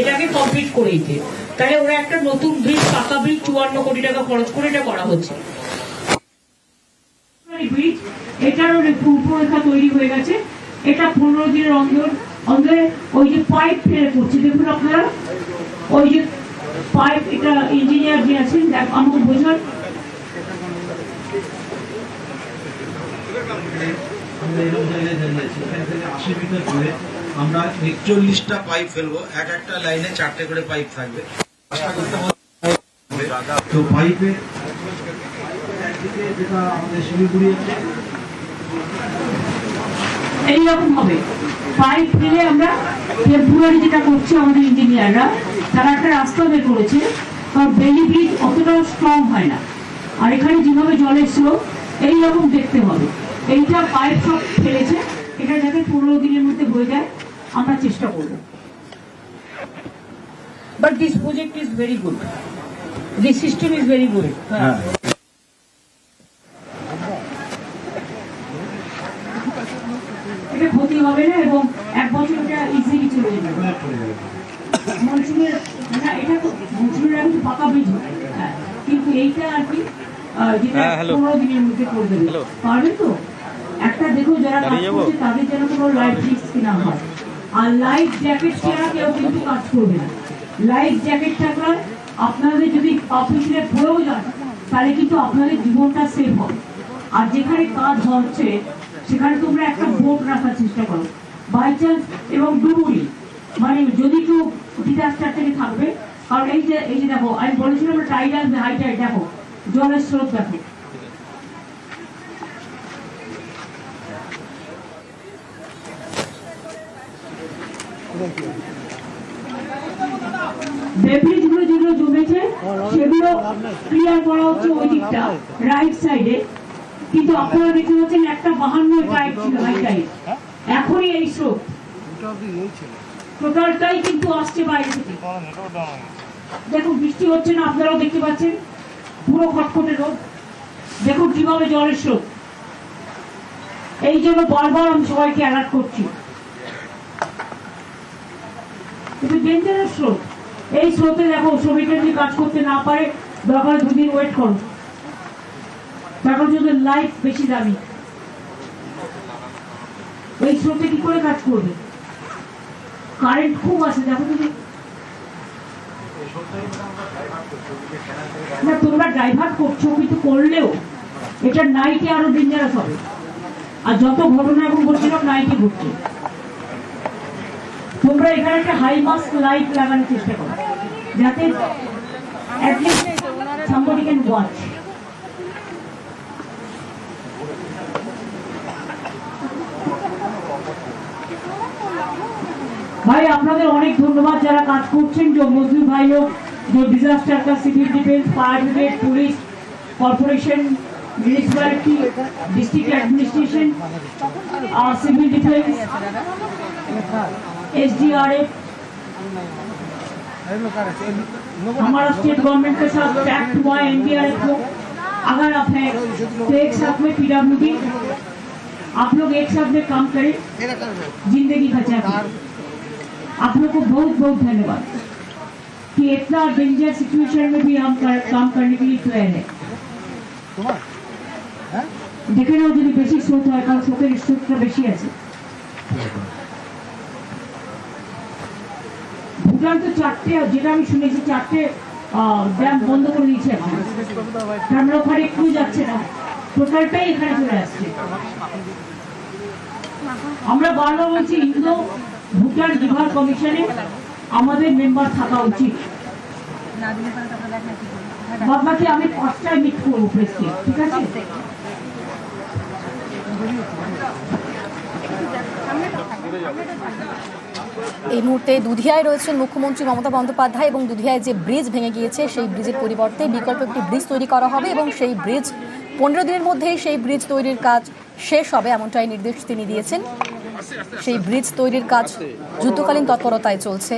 এটাকে কমপ্লিট করে দিতে। তাহলে ওরা একটা নতুন ব্রিজ পাকা ব্রিজ চুয়ান্ন কোটি টাকা খরচ করে এটা করা হচ্ছে। ব্রিজ এটারও রূপরেখা তৈরি হয়ে গেছে। এটা পনেরো দিনের অন্দর অন্দরে ওই যে পাইপ ফেলে করছে। দেখুন আপনারা ওই যে পাইপ এটা ইঞ্জিনিয়ার যে আছেন দেখ আমাকে বোঝান। আমরা এরকম জায়গায় দাঁড়িয়ে আছি এখান থেকে আশি মিটার দূরে আমরা একচল্লিশটা পাইপ ফেলব। এক একটা লাইনে চারটে করে পাইপ থাকবে। তো পাইপে এইরকম হবে। পাইপ ফেলে আমরা ফেব্রুয়ারি যেটা করছে আমাদের ইঞ্জিনিয়াররা তারা একটা রাস্তা বের করেছে। বেলি ব্রিজ অতটাও স্ট্রং হয় না। আর এখানে যেভাবে জলের স্রোত এইরকম দেখতে হবে। এইটা পাইপ সব ফেলেছে। এটা যাতে পনেরো দিনের মধ্যে হয়ে যায়। আমরা চেষ্টা করব। But this project is very good this system is very good হ্যাঁ। এটা ক্ষতি হবে না এবং এক বছর এটা ইজিলি চলে যাবে। মনসুনের না এটা তো মনসুনের তো পাকা ব্রিজ হয় হ্যাঁ, কিন্তু এইটা আর কি আহ, যেটা হ্যাঁ, পনেরো দিনের মধ্যে করে দেবে. পারবে তো? একটা দেখো যারা কাজ করছে তাদের যেন কোনো লাইফ রিস্ক কিনা হয়। আর লাইফ জ্যাকেট ছাড়া কেউ কিন্তু কাজ করবে না। লাইফ জ্যাকেট থাকলে আপনাদের যদি অফিসে পড়েও যান তাহলে কিন্তু আপনাদের জীবনটা সেভ হবে। আর যেখানে কাজ হচ্ছে, সেখানে তোমরা একটা বোট রাখার চেষ্টা করো। বাই চান্স এবং ডুবুরি। মানে যদি কেউ ডিজাস্টার থেকে থাকবে, কারণ এই যে এই যে দেখো, আমি বলেছিলাম টাইড আসবে হাই টাইড দেখো, জলের স্রোত দেখো। সেগুলো ক্লিয়ার করা হচ্ছে ওই দিকটা রাইট সাইডে কিন্তু আপনারা দেখতে পাচ্ছেন একটা বাহান্ন টাইপ ছিল হাই এখনই এই স্রোত টোটালটাই কিন্তু আসছে বাইরে থেকে। দেখুন, বৃষ্টি হচ্ছে না, আপনারাও দেখতে পাচ্ছেন। পুরো খটখটে রোদ। দেখুন, কীভাবে জলের স্রোত এই জন্য বারবার আমি সবাইকে অ্যালার্ট করছি। কিন্তু ডেঞ্জারাস স্রোত এই স্রোতে দেখো শ্রমিকরা যদি কাজ করতে না পারে দরকার দুদিন ওয়েট করো। তারপর যদি লাইফ বেশি দামি। এই স্রোতে কি করে কাজ করবে? কারেন্ট খুব আছে, দেখো তুমি। না, তোমরা ড্রাইভার করছ, কিন্তু করলেও এটা নাইটে আরও ডেঞ্জারাস হবে। আর যত ঘটনা এখন ঘটছিলাম নাইটে ঘটছে। তোমরা এখানে একটা হাই মাস্ক লাইট লাগানোর চেষ্টা করো। যাতে ভাই, আপনাদের অনেক ধন্যবাদ যারা কাজ করছেন, যে মজদুর ভাই হোক ডিজাস্টার কা civil defence fire brigade police corporation municipality district administration civil defence SDRF हमारा स्टेट गवर्नमेंट के साथ पैक्ट हुआ है एनडीआरएफ को अगर आप हैं तो एक साथ में पीडब्ल्यूडी आप लोग एक साथ में काम करें जिंदगी बचा के आप लोग को बहुत बहुत धन्यवाद कि इतना डेंजर सिचुएशन में भी हम कर, काम करने के लिए तैयार है দেখে নাও যদি বেশি স্রোত হয় কারণ স্রোতের স্রোতটা বেশি আছে তো চারটে যেটা আমি শুনেছি চারটে ড্যাম বন্ধ করে দিয়েছে আমরা ওখানে একটু যাচ্ছে না। টোটালটাই এখানে চলে আসছে। আমরা বারবার বলছি, ইন্দো ভুটান রিভার কমিশনে আমাদের মেম্বার থাকা উচিত। বাবাকে আমি পাঁচটায় মিট করব প্রেসকে ঠিক আছে? এই মুহূর্তে দুধিয়ায় রয়েছেন মুখ্যমন্ত্রী মমতা বন্দ্যোপাধ্যায় এবং দুধিয়ায় যে ব্রিজ ভেঙে গিয়েছে সেই ব্রিজের পরিবর্তে বিকল্প একটি ব্রিজ তৈরি করা হবে এবং সেই ব্রিজ পনেরো দিনের মধ্যেই সেই ব্রিজ তৈরির কাজ শেষ হবে এমনটাই নির্দেশ তিনি দিয়েছেন। সেই ব্রিজ তৈরির কাজ যুদ্ধকালীন তৎপরতায় চলছে।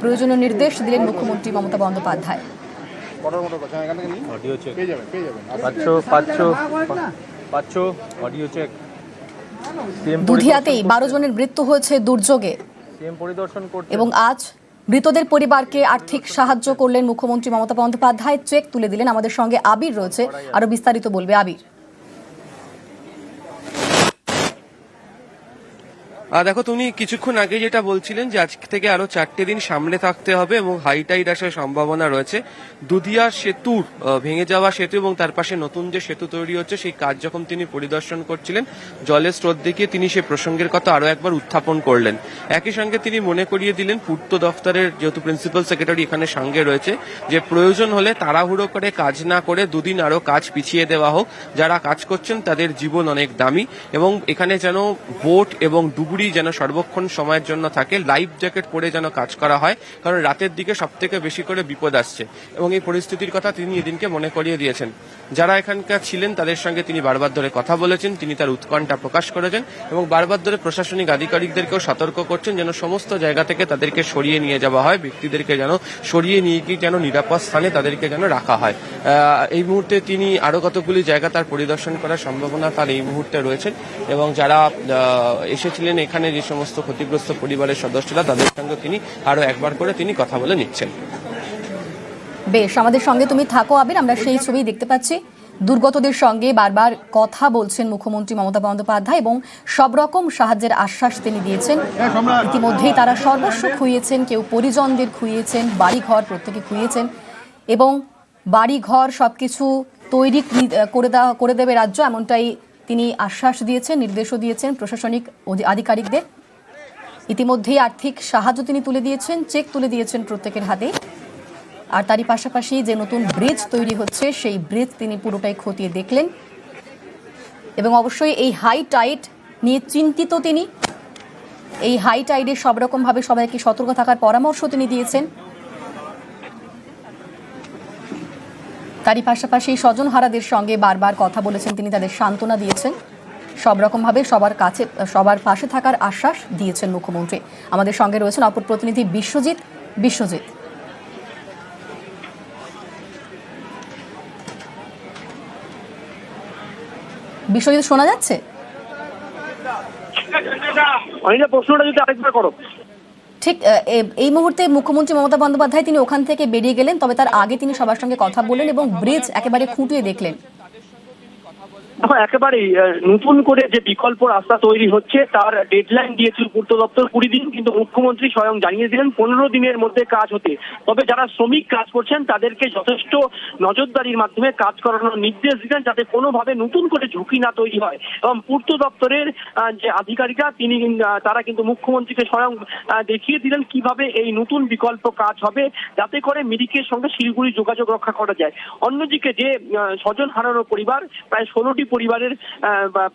প্রয়োজনীয় নির্দেশ দিলেন মুখ্যমন্ত্রী মমতা বন্দ্যোপাধ্যায়। দুধিয়াতেই বারো জনের মৃত্যু হয়েছে দুর্যোগে। এবং আজ মৃতদের পরিবারকে আর্থিক সাহায্য করলেন মুখ্যমন্ত্রী মমতা বন্দ্যোপাধ্যায়। চেক তুলে দিলেন। আমাদের সঙ্গে আবির রয়েছে। আরও বিস্তারিত বলবে আবির। দেখো, তুমি কিছুক্ষণ আগে যেটা বলছিলেন যে আজ থেকে আরও চারটে দিন সামলে থাকতে হবে এবং হাই টাইড আসার সম্ভাবনা রয়েছে। দুধিয়া সেতুর ভেঙে যাওয়া সেতু এবং তার পাশে নতুন যে সেতু তৈরি হচ্ছে, সেই কাজ যখন তিনি পরিদর্শন করছিলেন, জলের স্রোত দেখিয়ে তিনি সেই প্রসঙ্গের কথা আরও একবার উত্থাপন করলেন। একই সঙ্গে তিনি মনে করিয়ে দিলেন, পূর্ত দফতরের যেহেতু প্রিন্সিপাল সেক্রেটারি এখানে সঙ্গে রয়েছে, যে প্রয়োজন হলে তাড়াহুড়ো করে কাজ না করে দুদিন আরও কাজ পিছিয়ে দেওয়া হোক। যারা কাজ করছেন, তাদের জীবন অনেক দামি এবং এখানে যেন বোট এবং ডুবুরি যেন সর্বক্ষণ সময়ের জন্য থাকে লাইফ জ্যাকেট পরে যেন কাজ করা হয়, কারণ রাতের দিকে সব থেকে বেশি করে বিপদ আসছে। এবং এই পরিস্থিতির কথা তিনি এদিনকে মনে করিয়ে দিয়েছেন। যারা এখানকার ছিলেন, তাদের সঙ্গে তিনি বারবার ধরে কথা বলেছেন, তিনি তার উৎকণ্ঠা প্রকাশ করেছেন এবং বারবার ধরে প্রশাসনিক আধিকারিকদেরকেও সতর্ক করছেন যেন সমস্ত জায়গা থেকে তাদেরকে সরিয়ে নিয়ে যাওয়া হয়, ব্যক্তিদেরকে যেন সরিয়ে নিয়ে গিয়ে যেন নিরাপদ স্থানে তাদেরকে যেন রাখা হয়। এই মুহূর্তে তিনি আরও কতগুলি জায়গা তার পরিদর্শন করার সম্ভাবনা তার এই মুহূর্তে রয়েছেন এবং যারা এসেছিলেন এখানে যে সমস্ত ক্ষতিগ্রস্ত পরিবারের সদস্যরা, তাদের সঙ্গে তিনি আরও একবার করে তিনি কথা বলে নিচ্ছেন। বেশ আমাদের সঙ্গে তুমি থাকো আবির আমরা সেই ছবি দেখতে পাচ্ছি। দুর্গতদের সঙ্গে বারবার কথা বলছেন মুখ্যমন্ত্রী মমতা বন্দ্যোপাধ্যায় এবং সব রকম সাহায্যের আশ্বাস তিনি দিয়েছেন। ইতিমধ্যেই তারা সর্বস্ব খুইয়েছেন কেউ পরিজনদের খুইয়েছেন বাড়িঘর প্রত্যেকে খুইয়েছেন এবং বাড়িঘর সবকিছু তৈরি করে দেওয়া করে দেবে রাজ্য এমনটাই তিনি আশ্বাস দিয়েছেন নির্দেশও দিয়েছেন প্রশাসনিক আধিকারিকদের। ইতিমধ্যেই আর্থিক সাহায্য তিনি তুলে দিয়েছেন চেক তুলে দিয়েছেন প্রত্যেকের হাতে। আর তারই পাশাপাশি যে নতুন ব্রিজ তৈরি হচ্ছে, সেই ব্রিজ তিনি পুরোটাই খতিয়ে দেখলেন। এবং অবশ্যই এই হাই টাইট নিয়ে চিন্তিত তিনি। এই হাই টাইডে সব রকমভাবে সবাইকে সতর্ক থাকার পরামর্শ তিনি দিয়েছেন। তারই পাশাপাশি স্বজনহারাদের সঙ্গে বারবার কথা বলেছেন তিনি, তাদের সান্ত্বনা দিয়েছেন। সব রকমভাবে সবার কাছে, সবার পাশে থাকার আশ্বাস দিয়েছেন মুখ্যমন্ত্রী। আমাদের সঙ্গে রয়েছেন অপর প্রতিনিধি বিশ্বজিৎ। বিশ্বজিৎ। বিশ্বজিৎ শোনা যাচ্ছে? অনিতা প্রশ্নটা যদি আরেকবার করো। ঠিক এই মুহূর্তে মুখ্যমন্ত্রী মমতা বন্দ্যোপাধ্যায় তিনি ওখান থেকে বেরিয়ে গেলেন তবে তার আগে তিনি সবার সঙ্গে কথা বললেন এবং ব্রিজ একেবারে খুঁটিয়ে দেখলেন। দেখো একেবারেই নতুন করে যে বিকল্প রাস্তা তৈরি হচ্ছে, তার ডেডলাইন দিয়েছিল পূর্ত দপ্তর কুড়ি দিন, কিন্তু মুখ্যমন্ত্রী স্বয়ং জানিয়ে দিলেন পনেরো দিনের মধ্যে কাজ হতে। তবে যারা শ্রমিক কাজ করছেন, তাদেরকে যথেষ্ট নজরদারির মাধ্যমে কাজ করানোর নির্দেশ দিলেন, যাতে কোনোভাবে নতুন করে ঝুঁকি না তৈরি হয়। এবং পূর্ত দপ্তরের যে আধিকারিকরা, তিনি তারা কিন্তু মুখ্যমন্ত্রীকে স্বয়ং দেখিয়ে দিলেন কীভাবে এই নতুন বিকল্প কাজ হবে, যাতে করে মিরিকের সঙ্গে শিলিগুড়ি যোগাযোগ রক্ষা করা যায়। অন্যদিকে যে স্বজন হারানো পরিবার, প্রায় ষোলোটি পরিবারের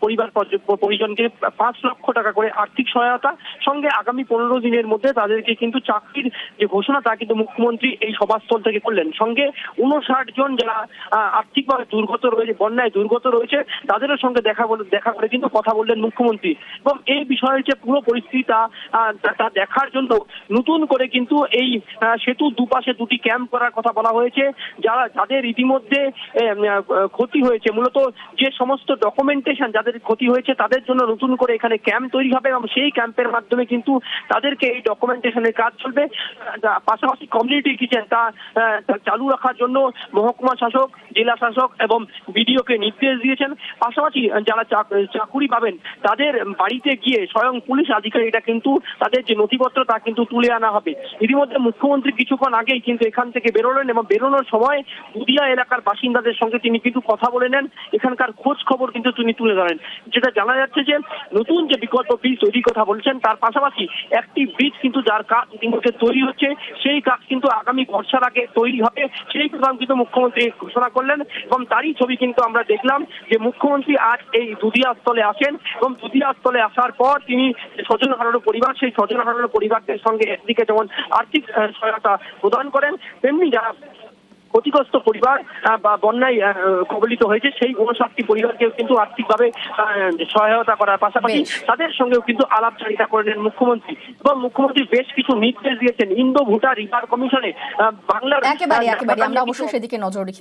পরিবার পরিজনকে পাঁচ লক্ষ টাকা করে আর্থিক সহায়তা, সঙ্গে আগামী পনেরো দিনের মধ্যে তাদেরকে কিন্তু চাকরির যে ঘোষণা তা কিন্তু মুখ্যমন্ত্রী এই সভাস্থল থেকে করলেন। সঙ্গে উনষাট জন যারা আর্থিকভাবে দুর্গত রয়েছে, বন্যায় দুর্গত রয়েছে, তাদেরও সঙ্গে দেখা বলে, দেখা করে কিন্তু কথা বললেন মুখ্যমন্ত্রী। এবং এই বিষয়ের যে পুরো পরিস্থিতি তা তা- দেখার জন্য নতুন করে কিন্তু এই সেতু দুপাশে দুটি ক্যাম্প করার কথা বলা হয়েছে, যারা, যাদের ইতিমধ্যে ক্ষতি হয়েছে, মূলত যে সমস্ত ডকুমেন্টেশন যাদের ক্ষতি হয়েছে, তাদের জন্য নতুন করে এখানে ক্যাম্প তৈরি হবে এবং সেই ক্যাম্পের মাধ্যমে কিন্তু তাদেরকে এই ডকুমেন্টেশনের কাজ চলবে। পাশাপাশি কমিউনিটি কিচেন তা চালু রাখার জন্য মহকুমা শাসক, জেলা শাসক এবং বিডিওকে নির্দেশ দিয়েছেন। পাশাপাশি যারা চাকুরি পাবেন, তাদের বাড়িতে গিয়ে স্বয়ং পুলিশ আধিকারিকরা কিন্তু তাদের যে নথিপত্র, তা কিন্তু তুলে আনা হবে। ইতিমধ্যে মুখ্যমন্ত্রী কিছুক্ষণ আগেই কিন্তু এখান থেকে বেরোলেন এবং বেরোনোর সময় দুদিয়া এলাকার বাসিন্দাদের সঙ্গে তিনি কিন্তু কথা বলে নেন। এখানকার খোঁজ খবর কিন্তু তিনি তুলে ধরেন। যেটা জানা যাচ্ছে যে নতুন যে বিকল্প ব্রিজ তৈরির কথা বলছেন, তার পাশাপাশি একটি ব্রিজ কিন্তু যার কাজ ইতিমধ্যে তৈরি হচ্ছে, সেই কাজ কিন্তু আগামী বর্ষার আগে তৈরি হবে। সেই কথা কিন্তু মুখ্যমন্ত্রী ঘোষণা করলেন এবং তারই ছবি কিন্তু আমরা দেখলাম যে মুখ্যমন্ত্রী আজ এই দুদিয়া স্থলে আসেন এবং দুদিয়া স্থলে আসার পর তিনি স্বজন হারানো পরিবার, সেই স্বজন হারানো পরিবারদের সঙ্গে একদিকে যেমন আর্থিক সহায়তা প্রদান করেন, তেমনি যারা ক্ষতিগ্রস্ত পরিবার বা বন্যায় কবলিত হয়েছে সেই উনষাটটি পরিবারকেও কিন্তু আর্থিকভাবে সহায়তা করার পাশাপাশি তাদের সঙ্গেও কিন্তু আলাপচারিতা করলেন মুখ্যমন্ত্রী। এবং মুখ্যমন্ত্রী বেশ কিছু নির্দেশ দিয়েছেন। ইন্দো ভুটা রিভার কমিশনে বাংলার একেবারে একেবারে। আমরা অবশ্যই সেদিকে নজর রেখে